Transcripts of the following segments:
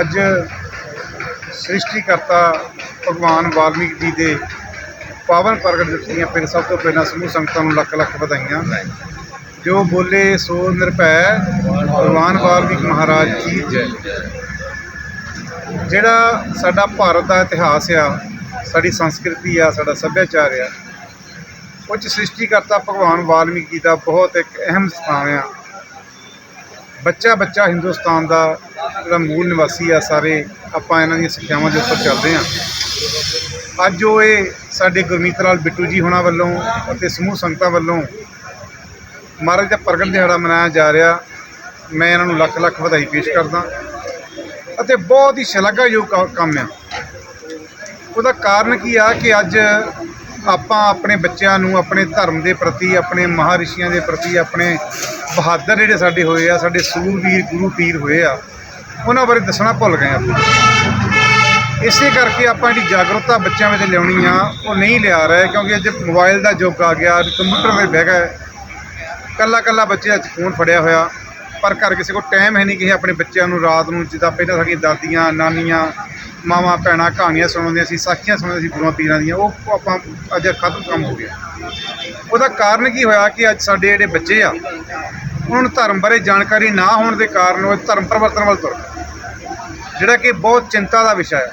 ਅੱਜ ਸ੍ਰਿਸ਼ਟੀਕਰਤਾ ਭਗਵਾਨ ਵਾਲਮੀਕ ਜੀ ਦੇ ਪਾਵਨ ਪ੍ਰਗਟ ਦਿੱਤੀਆਂ ਦੀਆਂ ਸਭ ਤੋਂ ਪਹਿਲਾਂ ਸਮੂਹ ਸੰਗਤਾਂ ਨੂੰ ਲੱਖ ਲੱਖ ਵਧਾਈਆਂ। ਜੋ ਬੋਲੇ ਸੋ ਨਿਰਭੈ ਭਗਵਾਨ ਵਾਲਮੀਕ ਮਹਾਰਾਜ ਜੀ। ਜੈ ਜਿਹੜਾ ਸਾਡਾ ਭਾਰਤ ਦਾ ਇਤਿਹਾਸ ਆ, ਸਾਡੀ ਸੰਸਕ੍ਰਿਤੀ ਆ, ਸਾਡਾ ਸੱਭਿਆਚਾਰ ਆ, ਉਹ 'ਚ ਸ੍ਰਿਸ਼ਟੀਕਰਤਾ ਭਗਵਾਨ ਵਾਲਮੀਕ ਜੀ ਦਾ ਬਹੁਤ ਇੱਕ ਅਹਿਮ ਸਥਾਨ ਆ। ਬੱਚਾ ਬੱਚਾ ਹਿੰਦੁਸਤਾਨ ਦਾ ਜਿਹੜਾ ਮੂਲ ਨਿਵਾਸੀ ਆ ਸਾਰੇ, ਆਪਾਂ ਇਹਨਾਂ ਦੀਆਂ ਸਿੱਖਿਆਵਾਂ ਦੇ ਉੱਪਰ ਚੱਲਦੇ ਆ ਅੱਜ ਉਹ ਇਹ ਸਾਡੇ ਗੁਰਮੀਤ ਲਾਲ ਬਿੱਟੂ ਜੀ ਹੋਣਾ ਵੱਲੋਂ ਅਤੇ ਸਮੂਹ ਸੰਗਤਾਂ ਵੱਲੋਂ ਮਹਾਰਾਜ ਦਾ ਪ੍ਰਗਟ ਦਿਹਾੜਾ ਮਨਾਇਆ ਜਾ ਰਿਹਾ। ਮੈਂ ਇਹਨਾਂ ਨੂੰ ਲੱਖ ਲੱਖ ਵਧਾਈ ਪੇਸ਼ ਕਰਦਾ ਅਤੇ ਬਹੁਤ ਹੀ ਸ਼ਲਾਘਾਯੋਗ ਕੰਮ ਆ। ਉਹਦਾ ਕਾਰਨ ਕੀ ਆ ਕਿ ਅੱਜ ਆਪਾਂ ਆਪਣੇ ਬੱਚਿਆਂ ਨੂੰ ਆਪਣੇ ਧਰਮ ਦੇ ਪ੍ਰਤੀ, ਆਪਣੇ ਮਹਾਰਿਸ਼ੀਆਂ ਦੇ ਪ੍ਰਤੀ, ਆਪਣੇ ਬਹਾਦਰ ਜਿਹੜੇ ਸਾਡੇ ਹੋਏ ਆ, ਸਾਡੇ ਸੂਰਵੀਰ ਗੁਰੂ ਪੀਰ ਹੋਏ ਆ ਉਹਨਾਂ ਬਾਰੇ ਦੱਸਣਾ ਭੁੱਲ ਗਏ ਆਪਾਂ। ਇਸੇ ਕਰਕੇ ਆਪਾਂ ਜਿਹੜੀ ਜਾਗਰੂਕਤਾ ਬੱਚਿਆਂ ਵਿੱਚ ਲਿਆਉਣੀ ਆ, ਉਹ ਨਹੀਂ ਲਿਆ ਰਹੇ, ਕਿਉਂਕਿ ਅੱਜ ਮੋਬਾਈਲ ਦਾ ਯੁੱਗ ਆ ਗਿਆ ਕੰਪਿਊਟਰ ਤੇ ਬਹਿ ਗਏ। ਕੱਲਾ ਕੱਲਾ ਬੱਚੇ ਅੱਜ ਫੋਨ ਫੜਿਆ ਹੋਇਆ, ਪਰ ਘਰ ਕਿਸੇ ਕੋਲ ਟਾਈਮ ਹੈ ਨਹੀਂ ਕਿ ਆਪਣੇ ਬੱਚਿਆਂ ਨੂੰ ਰਾਤ ਨੂੰ, ਜਿੱਦਾਂ ਪਹਿਲਾਂ ਸਾਡੀਆਂ ਦਾਦੀਆਂ, ਨਾਨੀਆਂ, ਮਾਵਾਂ, ਭੈਣਾਂ ਕਹਾਣੀਆਂ ਸੁਣਾਉਂਦੀਆਂ ਸੀ, ਸਾਖੀਆਂ ਸੁਣਾਉਂਦੀਆਂ ਸੀ ਗੁਰੂਆਂ ਪੀਰਾਂ ਦੀਆਂ, ਉਹ ਆਪਾਂ ਅੱਜ ਖਤਮ ਕੰਮ ਹੋ ਗਿਆ। ਉਹਦਾ ਕਾਰਨ ਕੀ ਹੋਇਆ ਕਿ ਅੱਜ ਸਾਡੇ ਜਿਹੜੇ ਬੱਚੇ ਆ ਉਹਨਾਂ ਨੂੰ ਧਰਮ ਬਾਰੇ ਜਾਣਕਾਰੀ ਨਾ ਹੋਣ ਦੇ ਕਾਰਨ ਉਹ ਧਰਮ ਪਰਿਵਰਤਨ ਵੱਲ ਤੁਰ ਜਿਹੜਾ ਕਿ ਬਹੁਤ ਚਿੰਤਾ ਦਾ ਵਿਸ਼ਾ ਹੈ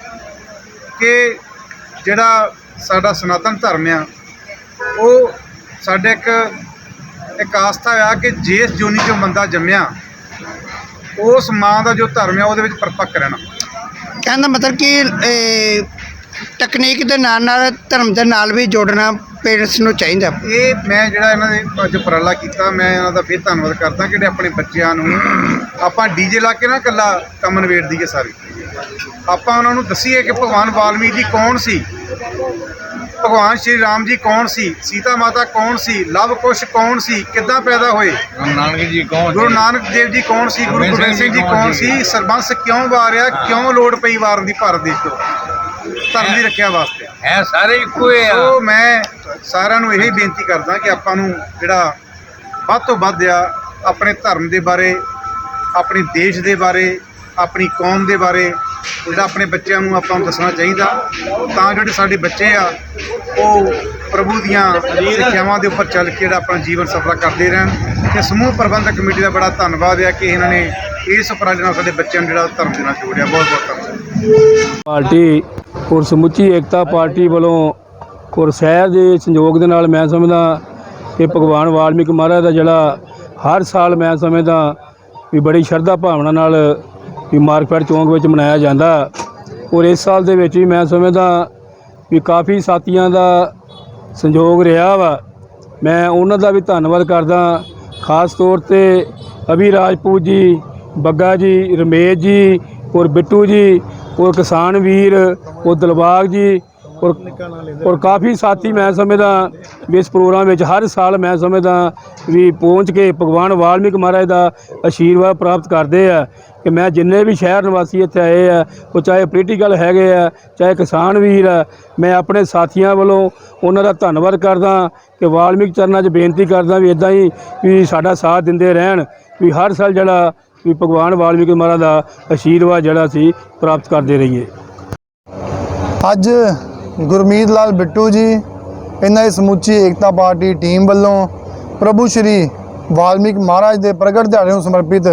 ਕਿ ਜਿਹੜਾ ਸਾਡਾ ਸਨਾਤਨ ਧਰਮ ਆ, ਉਹ ਸਾਡੇ ਇੱਕ ਇੱਕ ਆਸਥਾ ਆ ਕਿ ਜਿਸ ਜੂਨੀ ਚੋਂ ਬੰਦਾ ਜੰਮਿਆ, ਉਸ ਮਾਂ ਦਾ ਜੋ ਧਰਮ ਆ, ਉਹਦੇ ਵਿੱਚ ਪਰਪੱਕ ਰਹਿਣਾ। ਕਹਿੰਦਾ ਮਤਲਬ ਕਿ ਤਕਨੀਕ ਦੇ ਨਾਲ ਨਾਲ ਧਰਮ ਦੇ ਨਾਲ ਵੀ ਜੋੜਨਾ ਪੇਰੈਂਟਸ ਨੂੰ ਚਾਹੀਦਾ। ਇਹ ਮੈਂ ਜਿਹੜਾ ਇਹਨਾਂ ਦੇ ਅੱਜ ਉਪਰਾਲਾ ਕੀਤਾ ਮੈਂ ਇਹਨਾਂ ਦਾ ਫਿਰ ਧੰਨਵਾਦ ਕਰਦਾ ਕਿ ਜਿਹੜੇ ਆਪਣੇ ਬੱਚਿਆਂ ਨੂੰ ਆਪਾਂ ਡੀਜੇ ਲਾ ਕੇ ਨਾ ਇਕੱਲਾ ਕੰਮ ਨਿਬੇੜ ਦਈਏ ਸਾਰੀ। ਆਪਾਂ ਉਹਨਾਂ ਨੂੰ ਦਸੀਏ ਕਿ ਭਗਵਾਨ ਵਾਲਮੀਕ ਜੀ ਕੌਣ ਸੀ? ਭਗਵਾਨ ਸ਼੍ਰੀ ਰਾਮ ਜੀ ਕੌਣ ਸੀ? ਸੀਤਾ ਮਾਤਾ ਕੌਣ ਸੀ? ਲਵ ਕੁਸ਼ ਕੌਣ ਸੀ? ਕਿੱਦਾਂ ਪੈਦਾ ਹੋਏ? ਗੁਰੂ ਨਾਨਕ ਜੀ ਕੌਣ ਗੁਰੂ ਨਾਨਕ ਦੇਵ ਜੀ ਕੌਣ ਸੀ? ਗੁਰੂ ਗੋਬਿੰਦ ਸਿੰਘ ਜੀ ਕੌਣ ਸੀ? ਸਰਬੰਸ ਕਿਉਂ ਵਾਰਿਆ? ਕਿਉਂ ਲੋੜ ਪਈ ਵਾਰਨ ਦੀ ਭਾਰਤ ਦੇਸ਼ ਤੋਂ? ਧਰਮ ਦੀ ਰੱਖਿਆ ਵਾਸਤੇ ਹੈ ਸਾਰੇ ਇੱਕੋ ਹੀ ਆ। ਸੋ ਮੈਂ ਸਾਰਿਆਂ ਨੂੰ ਇਹ ਬੇਨਤੀ ਕਰਦਾ ਕਿ ਆਪਾਂ ਨੂੰ ਜਿਹੜਾ ਵੱਧ ਤੋਂ ਵੱਧ ਆ ਆਪਣੇ ਧਰਮ ਦੇ ਬਾਰੇ ਆਪਣੇ ਦੇਸ਼ ਦੇ ਬਾਰੇ ਆਪਣੀ ਕੌਮ ਦੇ ਬਾਰੇ ਜਿਹੜਾ ਆਪਣੇ ਬੱਚਿਆਂ ਨੂੰ ਆਪਾਂ ਨੂੰ ਦੱਸਣਾ ਚਾਹੀਦਾ ਤਾਂ ਜਿਹੜੇ ਸਾਡੇ ਬੱਚੇ ਆ ਉਹ ਪ੍ਰਭੂ ਦੀਆਂ ਸਿੱਖਿਆਵਾਂ ਦੇ ਉੱਪਰ ਚੱਲ ਕੇ ਜਿਹੜਾ ਆਪਣਾ ਜੀਵਨ ਸਫਲਾ ਕਰਦੇ ਰਹਿਣ। ਤੇ ਸਮੂਹ ਪ੍ਰਬੰਧਕ ਕਮੇਟੀ ਦਾ ਬੜਾ ਧੰਨਵਾਦ ਹੈ ਕਿ ਇਹਨਾਂ ਨੇ ਇਸ ਉਪਰਾਲੇ ਨਾਲ ਸਾਡੇ ਬੱਚਿਆਂ ਨੂੰ ਜਿਹੜਾ ਧਰਮ ਦੇ ਨਾਲ ਜੋੜਿਆ। ਬਹੁਤ ਬਹੁਤ ਧੰਨਵਾਦ। ਪਾਰਟੀ ਔਰ ਸਮੁੱਚੀ ਏਕਤਾ ਪਾਰਟੀ ਵੱਲੋਂ ਔਰ ਸ਼ਹਿਰ ਦੇ ਸੰਯੋਗ ਦੇ ਨਾਲ ਮੈਂ ਸਮਝਦਾ ਕਿ ਭਗਵਾਨ ਵਾਲਮੀਕ ਮਹਾਰਾਜ ਦਾ ਜਿਹੜਾ ਹਰ ਸਾਲ ਮੈਂ ਸਮਝਦਾ ਵੀ ਬੜੀ ਸ਼ਰਧਾ ਭਾਵਨਾ ਨਾਲ ਵੀ ਮਾਰਕੀਟ ਚੌਂਕ ਵਿੱਚ ਮਨਾਇਆ ਜਾਂਦਾ। ਔਰ ਇਸ ਸਾਲ ਦੇ ਵਿੱਚ ਵੀ ਮੈਂ ਸਮਝਦਾ ਵੀ ਕਾਫੀ ਸਾਥੀਆਂ ਦਾ ਸੰਯੋਗ ਰਿਹਾ ਵਾ। ਮੈਂ ਉਹਨਾਂ ਦਾ ਵੀ ਧੰਨਵਾਦ ਕਰਦਾ। ਖਾਸ ਤੌਰ ਤੇ ਅਭੀ ਰਾਜਪੂਤ ਜੀ, ਬੱਗਾ ਜੀ, ਰਮੇਸ਼ ਜੀ ਔਰ ਬਿੱਟੂ ਜੀ ਔਰ ਕਿਸਾਨ ਵੀਰ, ਔਰ ਦਿਲਬਾਗ ਜੀ, ਔਰ ਔਰ ਕਾਫੀ ਸਾਥੀ ਮੈਂ ਸਮਝਦਾ ਵੀ ਇਸ ਪ੍ਰੋਗਰਾਮ ਵਿੱਚ ਹਰ ਸਾਲ ਮੈਂ ਸਮਝਦਾ ਵੀ ਪਹੁੰਚ ਕੇ ਭਗਵਾਨ ਵਾਲਮੀਕ ਮਹਾਰਾਜ ਦਾ ਆਸ਼ੀਰਵਾਦ ਪ੍ਰਾਪਤ ਕਰਦੇ ਆ ਕਿ ਮੈਂ ਜਿੰਨੇ ਵੀ ਸ਼ਹਿਰ ਨਿਵਾਸੀ ਇੱਥੇ ਆਏ ਆ, ਉਹ ਚਾਹੇ ਪੋਲੀਟੀਕਲ ਹੈਗੇ ਆ, ਚਾਹੇ ਕਿਸਾਨ ਵੀਰ ਆ, ਮੈਂ ਆਪਣੇ ਸਾਥੀਆਂ ਵੱਲੋਂ ਉਹਨਾਂ ਦਾ ਧੰਨਵਾਦ ਕਰਦਾ ਕਿ ਵਾਲਮੀਕ ਚਰਨਾਂ 'ਚ ਬੇਨਤੀ ਕਰਦਾ ਵੀ ਇਦਾਂ ਹੀ ਵੀ ਸਾਡਾ ਸਾਥ ਦਿੰਦੇ ਰਹਿਣ, ਵੀ ਹਰ ਸਾਲ ਜਿਹੜਾ ਵੀ ਭਗਵਾਨ ਵਾਲਮੀਕ ਮਹਾਰਾਜ ਦਾ ਆਸ਼ੀਰਵਾਦ ਜਿਹੜਾ ਸੀ ਪ੍ਰਾਪਤ ਕਰਦੇ ਰਹੀਏ। ਅੱਜ ਗੁਰਮੀਤ ਲਾਲ ਬਿੱਟੂ ਜੀ, ਇਹਨਾਂ ਦੀ ਸਮੁੱਚੀ ਏਕਤਾ ਪਾਰਟੀ ਟੀਮ ਵੱਲੋਂ ਪ੍ਰਭੂ ਸ਼੍ਰੀ ਵਾਲਮੀਕ ਮਹਾਰਾਜ ਦੇ ਪ੍ਰਗਟ ਦਿਹਾੜੇ ਨੂੰ ਸਮਰਪਿਤ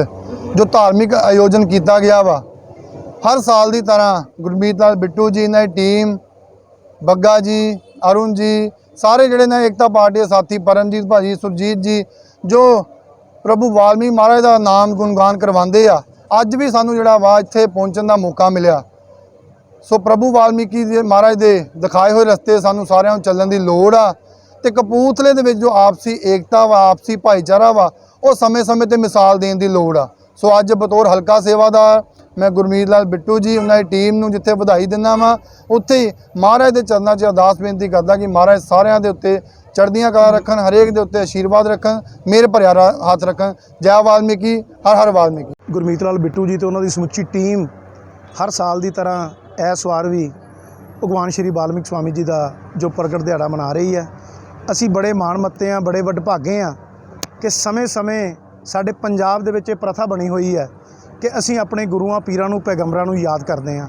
ਜੋ ਧਾਰਮਿਕ ਆਯੋਜਨ ਕੀਤਾ ਗਿਆ ਵਾ, ਹਰ ਸਾਲ ਦੀ ਤਰ੍ਹਾਂ ਗੁਰਮੀਤ ਲਾਲ ਬਿੱਟੂ ਜੀ, ਇਹਨਾਂ ਦੀ ਟੀਮ, ਬੱਗਾ ਜੀ, ਅਰੁਣ ਜੀ, ਸਾਰੇ ਜਿਹੜੇ ਨੇ ਏਕਤਾ ਪਾਰਟੀ ਦੇ ਸਾਥੀ ਪਰਮਜੀਤ ਭਾਜੀ, ਸੁਰਜੀਤ ਜੀ, ਜੋ ਪ੍ਰਭੂ ਵਾਲਮੀਕ ਮਹਾਰਾਜ ਦਾ ਨਾਮ ਗੁਣਗਾਨ ਕਰਵਾਉਂਦੇ ਆ। ਅੱਜ ਵੀ ਸਾਨੂੰ ਜਿਹੜਾ ਵਾ ਇੱਥੇ ਪਹੁੰਚਣ ਦਾ ਮੌਕਾ ਮਿਲਿਆ। ਸੋ ਪ੍ਰਭੂ ਵਾਲਮੀਕੀ ਦੇ ਮਹਾਰਾਜ ਦੇ ਦਿਖਾਏ ਹੋਏ ਰਸਤੇ ਸਾਨੂੰ ਸਾਰਿਆਂ ਨੂੰ ਚੱਲਣ ਦੀ ਲੋੜ ਆ। ਤੇ ਕਪੂਰਥਲੇ ਦੇ ਵਿੱਚ ਜੋ ਆਪਸੀ ਏਕਤਾ ਵਾ, ਆਪਸੀ ਭਾਈਚਾਰਾ ਵਾ, ਉਹ ਸਮੇਂ-ਸਮੇਂ ਤੇ ਮਿਸਾਲ ਦੇਣ ਦੀ ਲੋੜ ਆ। ਸੋ ਅੱਜ ਬਤੌਰ ਹਲਕਾ ਸੇਵਾਦਾਰ ਮੈਂ ਗੁਰਮੀਤ ਲਾਲ ਬਿੱਟੂ ਜੀ, ਉਹਨਾਂ ਦੀ ਟੀਮ ਨੂੰ ਜਿੱਥੇ ਵਧਾਈ ਦਿੰਦਾ ਵਾਂ, ਉੱਥੇ ਹੀ ਮਹਾਰਾਜ ਦੇ ਚਰਨਾਂ 'ਚ ਅਰਦਾਸ ਬੇਨਤੀ ਕਰਦਾ ਕਿ ਮਹਾਰਾਜ ਸਾਰਿਆਂ ਦੇ ਉੱਤੇ ਚੜ੍ਹਦੀਆਂ ਕਲਾ ਰੱਖਣ, ਹਰੇਕ ਦੇ ਉੱਤੇ ਆਸ਼ੀਰਵਾਦ ਰੱਖਣ, ਮੇਰੇ ਭਰਿਆ ਰਾ- ਹੱਥ ਰੱਖਣ। ਜੈ ਵਾਲਮੀਕੀ, ਹਰ ਹਰ ਵਾਲਮੀਕੀ। ਗੁਰਮੀਤ ਲਾਲ ਬਿੱਟੂ ਜੀ ਤੇ ਉਹਨਾਂ ਦੀ ਸਮੁੱਚੀ ਟੀਮ ਹਰ ਸਾਲ ਦੀ ਤਰ੍ਹਾਂ ਇਸ ਵਾਰ ਵੀ ਭਗਵਾਨ ਸ਼੍ਰੀ ਵਾਲਮੀਕ ਸਵਾਮੀ ਜੀ ਦਾ ਜੋ ਪ੍ਰਗਟ ਦਿਹਾੜਾ ਮਨਾ ਰਹੀ ਹੈ। ਅਸੀਂ ਬੜੇ ਮਾਣ ਮੱਤੇ ਆ ਬੜੇ ਵਡਭਾਗੇ ਆ ਕਿ ਸਮੇਂ-ਸਮੇਂ ਸਾਡੇ ਪੰਜਾਬ ਦੇ ਵਿੱਚ ਇਹ ਪ੍ਰਥਾ ਬਣੀ ਹੋਈ ਹੈ। ਕਿ ਅਸੀਂ ਆਪਣੇ ਗੁਰੂਆਂ, ਪੀਰਾਂ ਨੂੰ, ਪੈਗੰਬਰਾਂ ਨੂੰ ਯਾਦ ਕਰਦੇ ਹਾਂ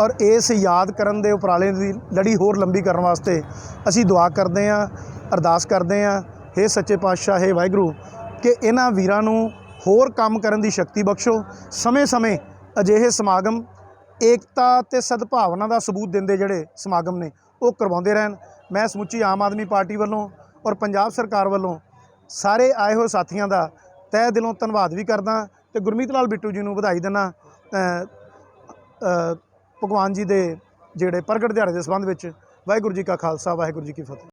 ਔਰ ਇਸ ਯਾਦ ਕਰਨ ਦੇ ਉਪਰਾਲੇ ਦੀ ਲੜੀ ਹੋਰ ਲੰਬੀ ਕਰਨ ਵਾਸਤੇ ਅਸੀਂ ਦੁਆ ਕਰਦੇ ਹਾਂ, ਅਰਦਾਸ ਕਰਦੇ ਹਾਂ, ਹੇ ਸੱਚੇ ਪਾਤਸ਼ਾਹ, ਹੇ ਵਾਹਿਗੁਰੂ, ਕਿ ਇਹਨਾਂ ਵੀਰਾਂ ਨੂੰ ਹੋਰ ਕੰਮ ਕਰਨ ਦੀ ਸ਼ਕਤੀ ਬਖਸ਼ੋ। ਸਮੇਂ-ਸਮੇਂ ਅਜਿਹੇ ਸਮਾਗਮ ਏਕਤਾ ਤੇ ਸਦਭਾਵਨਾ ਦਾ ਸਬੂਤ ਦਿੰਦੇ ਜਿਹੜੇ ਸਮਾਗਮ ਨੇ, ਉਹ ਕਰਵਾਉਂਦੇ ਰਹਿਣ। ਮੈਂ ਸਮੁੱਚੀ ਆਮ ਆਦਮੀ ਪਾਰਟੀ ਵੱਲੋਂ ਔਰ ਪੰਜਾਬ ਸਰਕਾਰ ਵੱਲੋਂ ਸਾਰੇ ਆਏ ਹੋਏ ਸਾਥੀਆਂ ਦਾ ਤਹਿ ਦਿਲੋਂ ਧੰਨਵਾਦ ਵੀ ਕਰਦਾ। ਤੇ ਗੁਰਮੀਤ ਲਾਲ ਬਿੱਟੂ ਜੀ ਨੂੰ ਵਧਾਈ ਦਿੰਦਾ ਭਗਵਾਨ ਜੀ ਦੇ ਜਿਹੜੇ ਪ੍ਰਗਟ ਦਿਹਾੜੇ ਦੇ ਸੰਬੰਧ ਵਿੱਚ ਵਾਹਿਗੁਰੂ ਜੀ ਕਾ ਖਾਲਸਾ, ਵਾਹਿਗੁਰੂ ਜੀ ਕੀ ਫਤਿਹ।